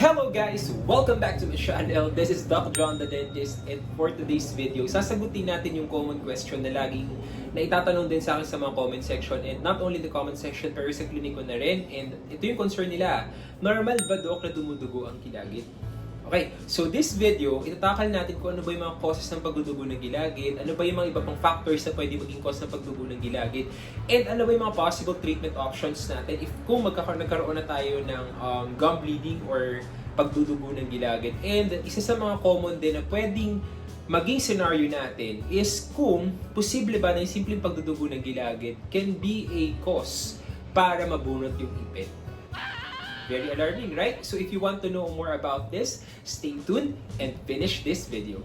Hello guys! Welcome back to my channel. This is Doc John the Dentist and for today's video, sasagutin natin yung common question na laging na itatanong din sa akin sa mga comment section and not only the comment section pero sa kliniko na rin and ito yung concern nila. Normal ba Doc na dumudugo ang kilagit? Okay, so this video, itatakal natin kung ano ba yung mga causes ng pagdudugo ng gilagid, ano ba yung mga iba pang factors na pwede maging cause ng pagdudugo ng gilagid, and ano ba yung mga possible treatment options natin if kung magkakaroon, nagkaroon na tayo ng um, gum bleeding or pagdudugo ng gilagid. And isa sa mga common din na pwedeng maging scenario natin is kung posible ba na yung simpleng pagdudugo ng gilagid can be a cause para mabunot yung ipin. Very alarming, right? So if you want to know more about this, stay tuned and finish this video.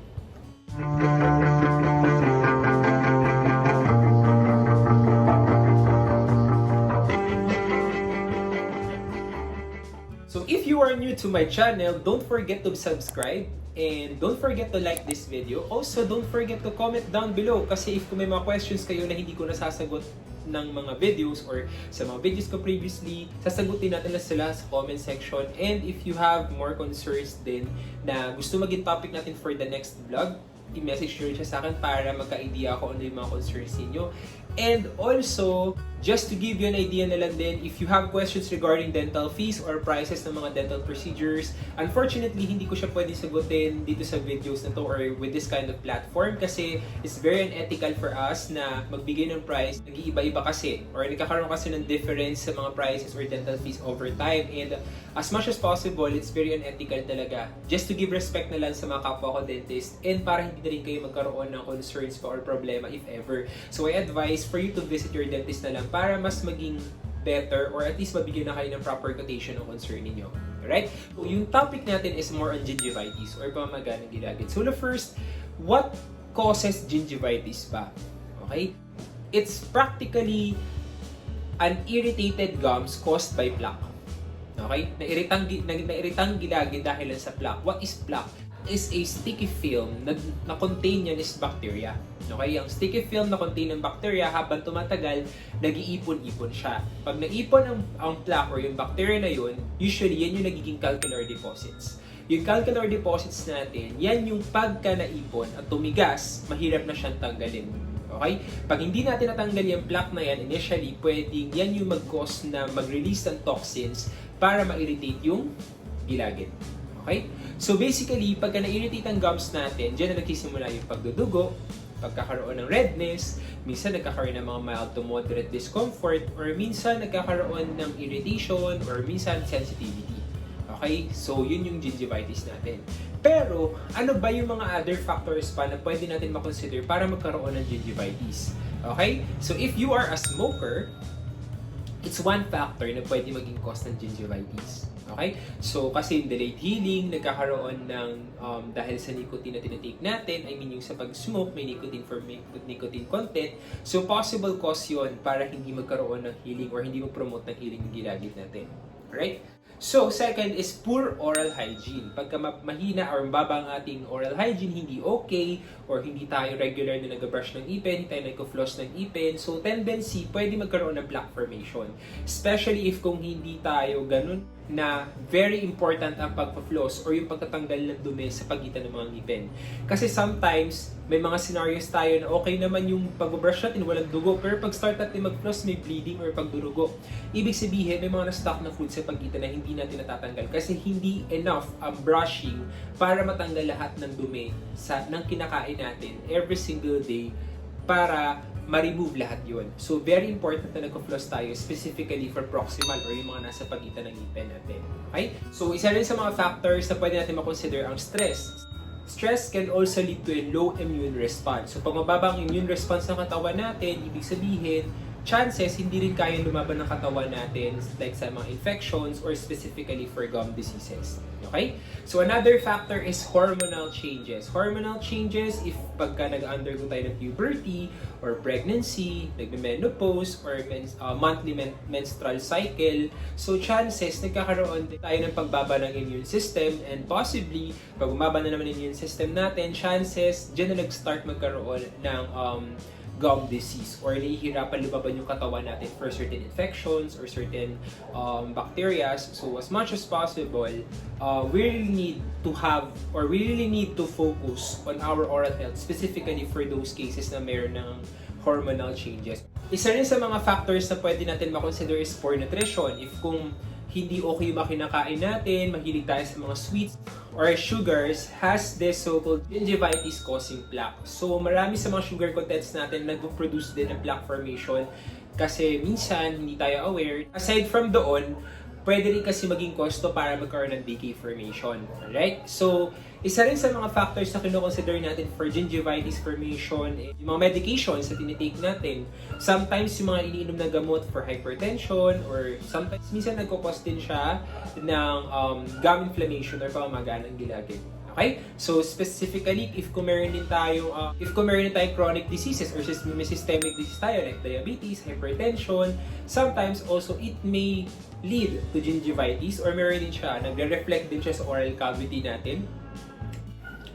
So if you are new to my channel, don't forget to subscribe and don't forget to like this video. Also, don't forget to comment down below kasi if may mga questions kayo na hindi ko nasasagot ng mga videos or sa mga videos ko previously, sasagutin natin na sila sa comment section. And if you have more concerns din na gusto maging topic natin for the next vlog, i-message nyo siya sa akin para magka-idea ako ano yung mga concerns ninyo. And also, just to give you an idea na lang din, if you have questions regarding dental fees or prices ng mga dental procedures, unfortunately, hindi ko siya pwede sagutin dito sa videos na to or with this kind of platform kasi it's very unethical for us na magbigay ng price, nag-iiba-iba kasi or nagkakaroon kasi ng difference sa mga prices or dental fees over time and as much as possible, it's very unethical talaga. Just to give respect na lang sa mga kapwa ko dentist and para hindi na rin kayo magkaroon ng concerns pa or problema if ever. So I advise for you to visit your dentist na lang para mas maging better or at least mabigyan na kayo ng proper quotation ng concern ninyo. Alright? So, yung topic natin is more on gingivitis or pamamaga ng gilagid. So the first, what causes gingivitis ba? Okay? It's practically an irritated gums caused by plaque. Okay? Nairitang, na, nairitang gilagid dahil sa plaque. What is plaque? is a sticky film na, na contain yan is bacteria. Okay? Ang sticky film na contain ng bacteria habang tumatagal, nag-iipon-ipon siya. Pag naipon ang, ang plaque or yung bacteria na yun, usually yan yung nagiging calcular deposits. Yung calcular deposits natin, yan yung pagka naipon at tumigas, mahirap na siyang tanggalin. Okay? Pag hindi natin natanggal yung plaque na yan, initially, pwedeng yan yung mag-cause na mag-release ng toxins para ma-irritate yung gilagid. Okay? So basically, pagka na-irritate ang gums natin, dyan na nagsisimula yung pagdudugo, pagkakaroon ng redness, minsan nagkakaroon ng mga mild to moderate discomfort, or minsan nagkakaroon ng irritation, or minsan sensitivity. Okay? So, yun yung gingivitis natin. Pero, ano ba yung mga other factors pa na pwede natin makonsider para magkaroon ng gingivitis? Okay? So, if you are a smoker, it's one factor na pwede maging cause ng gingivitis. Okay? So, kasi delayed healing, nagkakaroon ng um, dahil sa nicotine na tinatake natin, I mean yung sa pag-smoke, may nicotine for may nicotine content. So, possible cause yon para hindi magkaroon ng healing or hindi mag-promote ng healing ng gilagid natin. Alright? So, second is poor oral hygiene. Pagka ma- mahina or mababa ang ating oral hygiene, hindi okay, or hindi tayo regular na nag-brush ng ipin, hindi tayo nag-floss ng ipin, so tendency, pwede magkaroon ng plaque formation. Especially if kung hindi tayo ganun na very important ang pagpa-floss or yung pagtatanggal ng dumi sa pagitan ng mga ngipin. Kasi sometimes, may mga scenarios tayo na okay naman yung pag-brush natin, walang dugo, pero pag start natin mag-floss, may bleeding or pagdurugo. Ibig sabihin, may mga na-stock na food sa pagitan na hindi natin natatanggal kasi hindi enough ang brushing para matanggal lahat ng dumi sa, ng kinakain natin every single day para ma-remove lahat yon. So, very important na nagko-floss tayo specifically for proximal or yung mga nasa pagitan ng ngipin natin. Okay? So, isa rin sa mga factors na pwede natin makonsider ang stress. Stress can also lead to a low immune response. So, pag mababa ang immune response ng katawan natin, ibig sabihin, chances hindi rin kaya lumaban ng katawan natin like sa mga infections or specifically for gum diseases. Okay? So another factor is hormonal changes. Hormonal changes if pagka nag-undergo tayo ng puberty or pregnancy, nagme-menopause or men- uh, monthly men- menstrual cycle. So chances nagkakaroon tayo ng pagbaba ng immune system and possibly pag bumaba na naman immune system natin, chances dyan na nag-start magkaroon ng um, gum disease or nahihirapan lumaban yung katawan natin for certain infections or certain um, bacteria. So as much as possible, uh, we really need to have or we really need to focus on our oral health specifically for those cases na meron ng hormonal changes. Isa rin sa mga factors na pwede natin makonsider is poor nutrition. If kung hindi okay yung mga kinakain natin, mahilig tayo sa mga sweets or sugars, has this so-called gingivitis causing plaque. So marami sa mga sugar contents natin nag-produce din ng plaque formation kasi minsan hindi tayo aware. Aside from doon, pwede rin kasi maging kosto para magkaroon ng decay formation. Alright? So, isa rin sa mga factors na kinoconsider natin for gingivitis formation, eh, yung mga medications na tinitake natin. Sometimes yung mga iniinom na gamot for hypertension or sometimes minsan nagkukos din siya ng um, gum inflammation or pamamaga ng gilagid. Okay? So specifically, if kung meron din tayo, uh, if kung meron din tayong chronic diseases or may systemic disease tayo like diabetes, hypertension, sometimes also it may lead to gingivitis or meron din siya, nagre-reflect din siya sa oral cavity natin.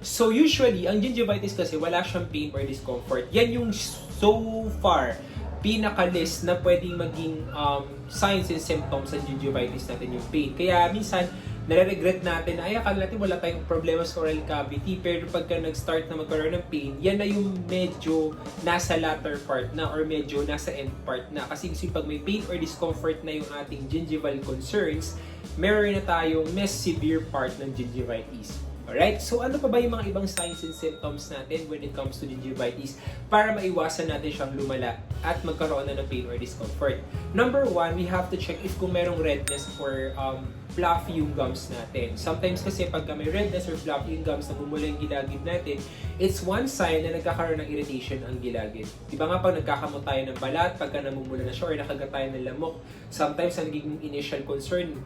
So usually, ang gingivitis kasi wala siyang pain or discomfort. Yan yung so far pinaka-list na pwedeng maging um, signs and symptoms ng gingivitis natin yung pain. Kaya minsan, nare-regret natin na ay akala natin wala tayong problema sa oral cavity pero pagka nag-start na magkaroon ng pain, yan na yung medyo nasa latter part na or medyo nasa end part na. Kasi kasi pag may pain or discomfort na yung ating gingival concerns, meron na tayong mas severe part ng gingivitis. Alright? So ano pa ba yung mga ibang signs and symptoms natin when it comes to gingivitis para maiwasan natin siyang lumala at magkaroon na ng pain or discomfort? Number one, we have to check if kung merong redness or um, fluffy yung gums natin. Sometimes kasi pagka may redness or fluffy yung gums na bumula yung gilagid natin, it's one sign na nagkakaroon ng irritation ang gilagid. Di ba nga pag nagkakamot tayo ng balat, pagka namumula na siya or nakagat tayo ng lamok, sometimes ang nagiging initial concern,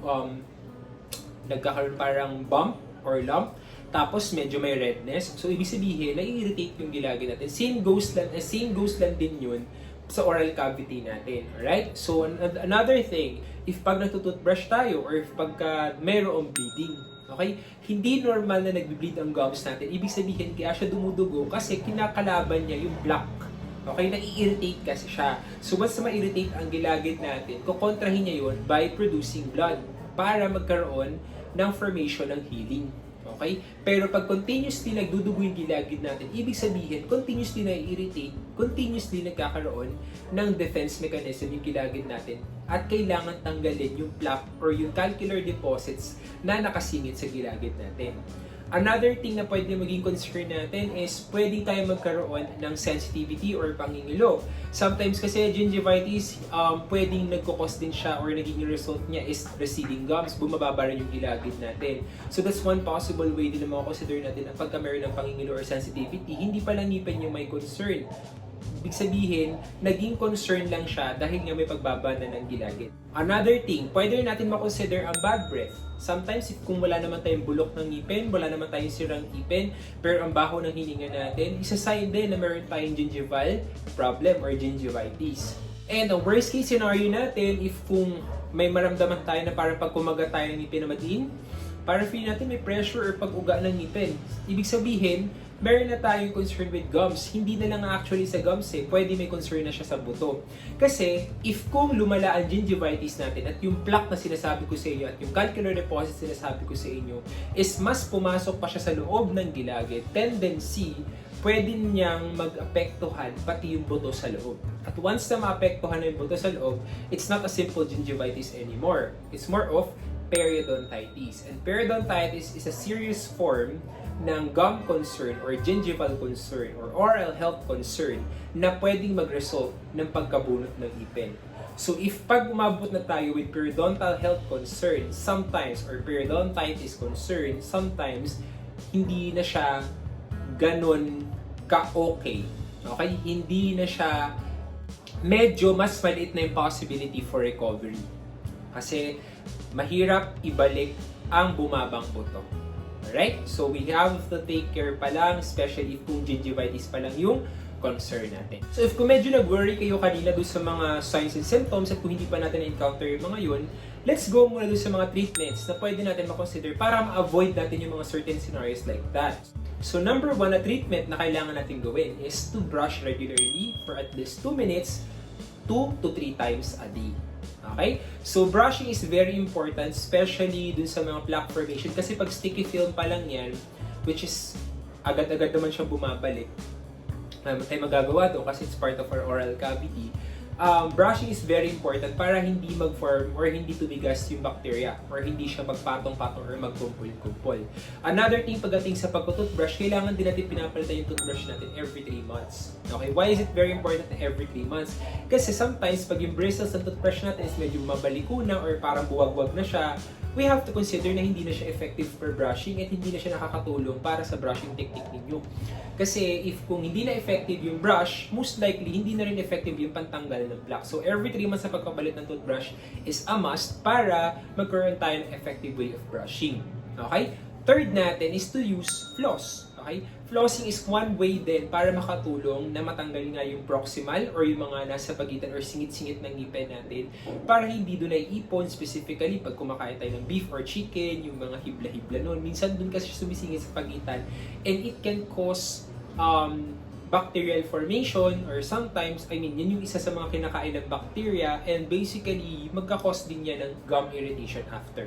um, nagkakaroon parang bump or lump. Tapos medyo may redness. So ibig sabihin, nai-irritate yung gilagid natin. Same goes lang, eh, same goes lang din yun sa oral cavity natin. Alright? So an- another thing, if pag natututbrush tayo or if pagka mayroong bleeding, okay? Hindi normal na nagbi-bleed ang gums natin. Ibig sabihin, kaya siya dumudugo kasi kinakalaban niya yung plaque. Okay, nai-irritate kasi siya. So once na ma-irritate ang gilagid natin, kukontrahin niya yun by producing blood para magkaroon ng formation ng healing. Okay? Pero pag continuously nagdudugo yung gilagid natin, ibig sabihin, continuously na-irritate, continuously nagkakaroon ng defense mechanism yung gilagid natin at kailangan tanggalin yung plaque or yung calcular deposits na nakasingit sa gilagid natin. Another thing na pwede maging concern natin is pwede tayo magkaroon ng sensitivity or pangingilo. Sometimes kasi gingivitis, um, pwedeng nagkukos din siya or naging result niya is receding gums, bumababa rin yung gilagid natin. So that's one possible way din na consider natin ang pagka meron ng pangingilo or sensitivity, hindi pala ngipin yung may concern. Ibig sabihin, naging concern lang siya dahil nga may pagbaba na ng gilagid. Another thing, pwede rin natin makonsider ang bad breath. Sometimes, if kung wala naman tayong bulok ng ngipin, wala naman tayong sirang ngipin, pero ang baho ng hininga natin, isa sign din na meron tayong gingival problem or gingivitis. And ang worst case scenario natin, if kung may maramdaman tayo na parang pag kumagat tayo ng ngipin na matiin, parang feel natin may pressure or pag-uga ng ngipin. Ibig sabihin, meron na tayong concern with gums. Hindi na lang actually sa gums eh, pwede may concern na siya sa buto. Kasi, if kung lumala ang gingivitis natin at yung plaque na sinasabi ko sa inyo at yung calcular deposit sinasabi ko sa inyo is mas pumasok pa siya sa loob ng gilagid, tendency, pwede niyang mag-apektuhan pati yung buto sa loob. At once na maapektuhan na yung buto sa loob, it's not a simple gingivitis anymore. It's more of periodontitis. And periodontitis is a serious form ng gum concern or gingival concern or oral health concern na pwedeng mag-result ng pagkabunot ng ipin. So if pag umabot na tayo with periodontal health concern, sometimes, or periodontitis concern, sometimes, hindi na siya ganon ka-okay. Okay? Hindi na siya medyo mas maliit na yung possibility for recovery. Kasi mahirap ibalik ang bumabang buto. Alright? So we have to take care pa lang, especially kung gingivitis pa lang yung concern natin. So if kung medyo nag-worry kayo kanina doon sa mga signs and symptoms at kung hindi pa natin na-encounter yung mga yun, let's go muna doon sa mga treatments na pwede natin makonsider para ma-avoid natin yung mga certain scenarios like that. So number one na treatment na kailangan natin gawin is to brush regularly for at least 2 minutes, 2 to 3 times a day. Okay? So brushing is very important, especially dun sa mga plaque formation kasi pag sticky film pa lang yan, which is agad-agad naman siya bumabalik, um, tayo magagawa doon kasi it's part of our oral cavity. Um, brushing is very important para hindi mag-form or hindi tumigas yung bacteria or hindi siya magpatong-patong or magkumpul-kumpul. Another thing pagdating sa pagtutoothbrush, kailangan din natin pinapalitan yung toothbrush natin every 3 months. Okay, why is it very important every 3 months? Kasi sometimes pag yung bristles ng toothbrush natin is medyo mabaliko na or parang buwag-wag na siya, we have to consider na hindi na siya effective for brushing at hindi na siya nakakatulong para sa brushing technique ninyo. Kasi if kung hindi na effective yung brush, most likely hindi na rin effective yung pantanggal ng plaque. So every 3 months sa pagpapalit ng toothbrush is a must para magkaroon tayo ng effective way of brushing. Okay? Third natin is to use floss. Okay? Flossing is one way din para makatulong na matanggal nga yung proximal or yung mga nasa pagitan or singit-singit ng ngipin natin para hindi doon ay ipon specifically pag kumakain tayo ng beef or chicken, yung mga hibla-hibla noon. Minsan doon kasi sumisingit sa pagitan and it can cause um, bacterial formation or sometimes, I mean, yan yung isa sa mga kinakain ng bacteria and basically, magkakos din yan ng gum irritation after.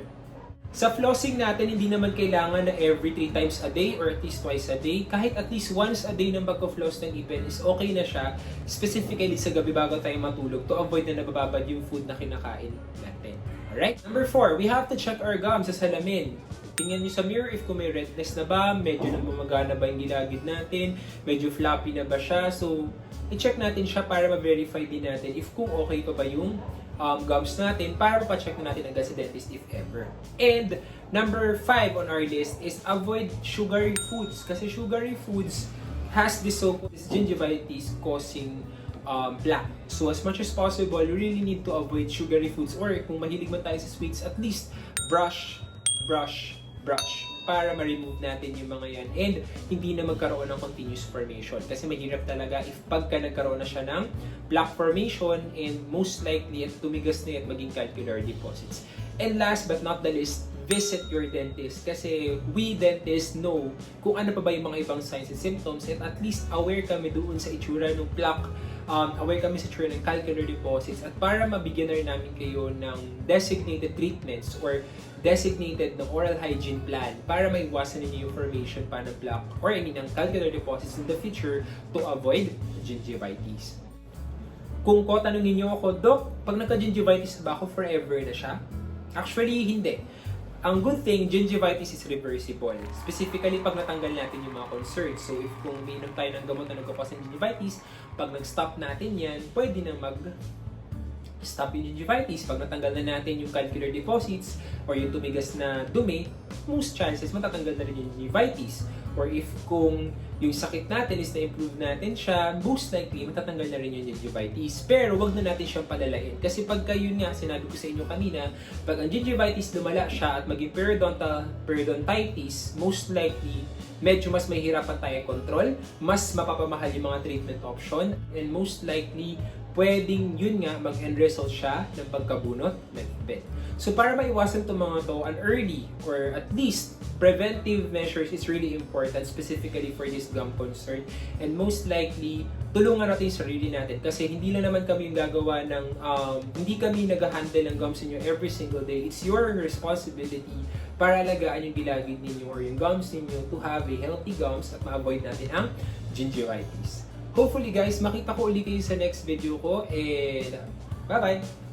Sa flossing natin, hindi naman kailangan na every 3 times a day or at least twice a day. Kahit at least once a day ng pagko-floss ng ipin is okay na siya, specifically sa gabi bago tayo matulog to avoid na nabababad yung food na kinakain natin. Alright? Number 4, we have to check our gums sa salamin. Tingnan nyo sa mirror if kung may redness na ba, medyo nang bumagana ba yung gilagid natin, medyo floppy na ba siya. So, i-check natin siya para ma-verify din natin if kung okay pa ba yung um, gums natin para pa-check na natin agad sa dentist if ever. And number 5 on our list is avoid sugary foods kasi sugary foods has this so-called gingivitis causing um, plaque. So as much as possible, you really need to avoid sugary foods or kung mahilig man tayo sa sweets, at least brush, brush, brush para ma-remove natin yung mga yan and hindi na magkaroon ng continuous formation. Kasi mahirap talaga if pagka nagkaroon na siya ng plaque formation and most likely at tumigas na yan maging calcular deposits. And last but not the least, visit your dentist. Kasi we dentists know kung ano pa ba yung mga ibang signs and symptoms and at least aware kami doon sa itsura ng plaque um, aware kami sa itsura ng calcular deposits. At para mabigyan na rin namin kayo ng designated treatments or designated ng oral hygiene plan para maiwasan ninyo yung formation pa ng plaque or I mean ng calcular deposits in the future to avoid gingivitis. Kung ko tanongin niyo ako, Dok, pag nagka-gingivitis ba ako forever na siya? Actually, hindi. Ang good thing, gingivitis is reversible. Specifically, pag natanggal natin yung mga concerns. So, if kung umiinom tayo ng gamot na nagkakos ng gingivitis, pag nag-stop natin yan, pwede na mag stop gingivitis. Pag natanggal na natin yung calcular deposits or yung tumigas na dumi, most chances matatanggal na rin yung gingivitis. Or if kung yung sakit natin is na-improve natin siya, most likely matatanggal na rin yung gingivitis. Pero wag na natin siyang palalain. Kasi pagka yun nga, sinabi ko sa inyo kanina, pag ang gingivitis lumala siya at maging periodontal periodontitis, most likely medyo mas mahirapan tayo control, mas mapapamahal yung mga treatment option, and most likely, pwedeng yun nga mag-end result siya ng pagkabunot ng ipin. So para maiwasan itong mga to, an early or at least preventive measures is really important specifically for this gum concern. And most likely, tulungan natin yung sarili natin kasi hindi lang naman kami yung gagawa ng, um, hindi kami nag-handle ng gums ninyo every single day. It's your responsibility para alagaan yung gilagid ninyo or yung gums ninyo to have a healthy gums at ma-avoid natin ang gingivitis. Hopefully guys, makita ko ulit kayo sa next video ko and bye-bye!